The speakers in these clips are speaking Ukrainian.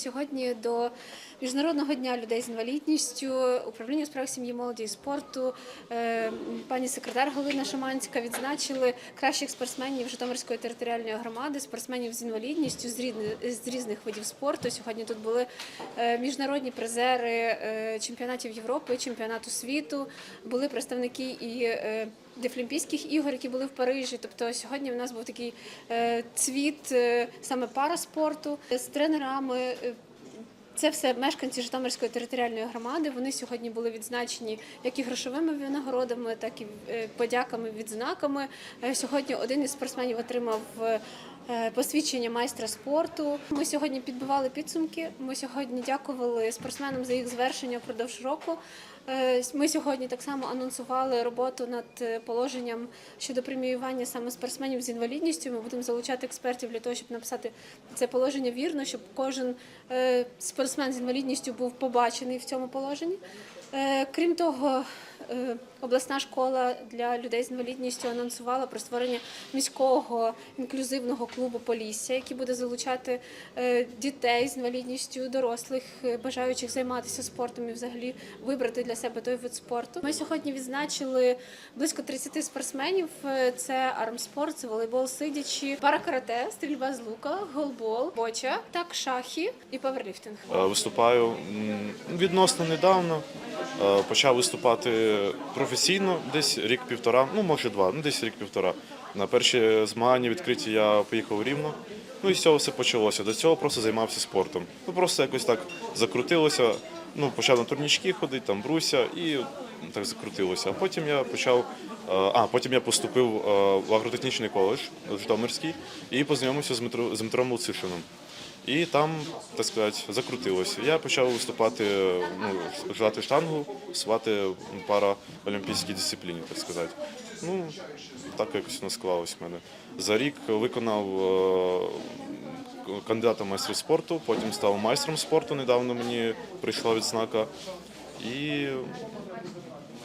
сьогодні до Міжнародного дня людей з інвалідністю управління у справах сім'ї, молоді і спорту. е, Пані секретар Галина Шаманська відзначили кращих спортсменів Житомирської територіальної громади, спортсменів з інвалідністю з різних, видів спорту. Сьогодні тут були е, міжнародні призери е, чемпіонатів Європи, чемпіонату світу. Були представники і Дефлімпійських ігор, які були в Парижі. Тобто сьогодні в нас був такий е, цвіт е, саме параспорту з тренерами. е, Це все мешканці Житомирської територіальної громади. Вони сьогодні були відзначені як і грошовими винагородами, так і подяками, відзнаками. Сьогодні один із спортсменів отримав посвідчення майстра спорту. Ми сьогодні підбивали підсумки. Ми сьогодні дякували спортсменам за їх звершення впродовж року. Е, Ми сьогодні так само анонсували роботу над е, положенням щодо преміювання саме спортсменів з інвалідністю. Ми будемо залучати експертів для того, щоб написати це положення вірно, щоб кожен е, спортсмен з інвалідністю був побачений в цьому положенні. Крім того, обласна школа для людей з інвалідністю анонсувала про створення міського інклюзивного клубу Полісся, який буде залучати е, дітей з інвалідністю, дорослих, е, бажаючих займатися спортом і взагалі вибрати для себе той вид спорту. Ми сьогодні відзначили близько 30 спортсменів. Е, Це армспорт, це волейбол сидячи, паракарате, стрільба з лука, голбол, боча, так шахи і паверліфтинг. Е, Виступаю відносно недавно. Е, Почав виступати професійно десь рік-півтора, ну може два, ну десь рік-півтора. На перші змагання відкриті я поїхав Рівно. Ну і з цього все почалося. До цього просто займався спортом. Ну просто якось так закрутилося. Ну, почав на турнічки ходити, там бруся, і так закрутилося. А потім я почав. е, А, потім я поступив е, в агротехнічний коледж Житомирський і познайомився з Дмитром Луцишином. І там, так сказати, закрутилося. Я почав виступати, ну, жати штангу, свати пара олімпійській дисципліні, так сказати. Ну, так якось воно склалось в мене. За рік виконав е, кандидата в майстри спорту, потім став майстром спорту. Недавно мені прийшла відзнака. І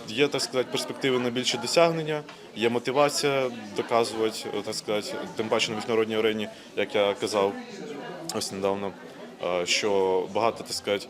є, так сказати, перспективи на більше досягнення, є мотивація доказувати, так сказати, тим паче на міжнародній арені, як я казав ось недавно, е, що багато, так сказати,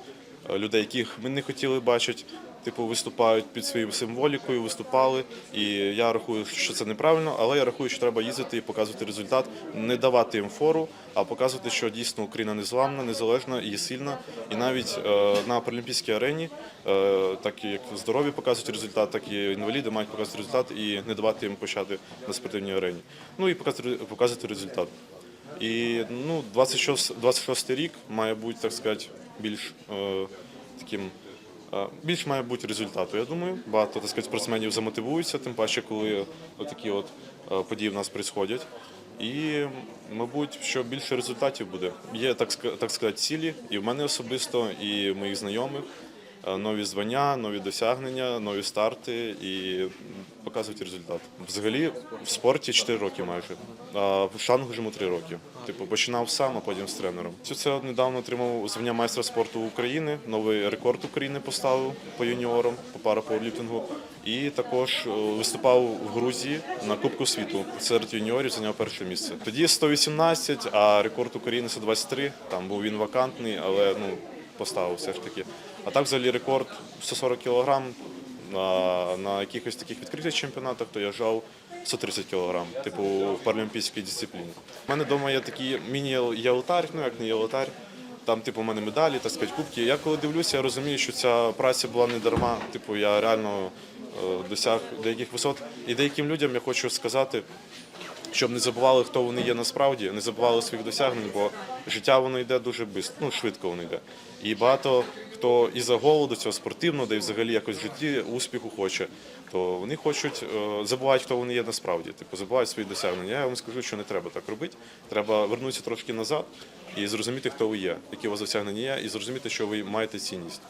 людей, яких ми не хотіли бачити, типу, виступають під своєю символікою, виступали. І я рахую, що це неправильно, але я рахую, що треба їздити і показувати результат, не давати їм фору, а показувати, що дійсно Україна незламна, незалежна і сильна. І навіть е, на паралімпійській арені, е, так як здорові показують результат, так і інваліди мають показувати результат і не давати їм почати на спортивній арені. Ну і показувати, показувати результат. І ну, 26, 26 рік має бути, так сказати, більш е, таким. е, Більш має бути результату, я думаю. Багато так сказати, спортсменів замотивуються, тим паче, коли такі от е, події в нас відбуваються. І, мабуть, що більше результатів буде. Є так так сказати, цілі і в мене особисто, і в моїх знайомих. Е, Нові звання, нові досягнення, нові старти і показують результат. Взагалі в спорті 4 роки майже, а в штангу жиму 3 роки. Типу починав сам, а потім з тренером. Це недавно отримав звання майстра спорту України. Новий рекорд України поставив по юніорам, по парапауерліфтингу. І також е, виступав в Грузії на Кубку світу. Серед юніорів зайняв перше місце. Тоді 118, а рекорд України 123. Там був він вакантний, але ну поставив все ж таки. А так взагалі рекорд 140 кг на, на якихось таких відкритих чемпіонатах, то я жав 130 кг, типу в паралімпійській дисципліні. У мене вдома є такий міні-ялотар, ну як не єлтар. Там, типу, у мене медалі, так сказати, кубки. Я коли дивлюся, я розумію, що ця праця була не дарма. Типу, я реально е, досяг деяких висот. І деяким людям я хочу сказати, щоб не забували, хто вони є насправді, не забували своїх досягнень, бо життя воно йде дуже бистро, ну швидко воно йде. І багато хто із за голоду цього спортивного, де й взагалі якось в житті успіху хоче, то вони хочуть е, забувають, хто вони є насправді. Типу забувають свої досягнення. Я вам скажу, що не треба так робити. Треба вернутися трошки назад і зрозуміти, хто ви є, які у вас досягнення є, і зрозуміти, що ви маєте цінність.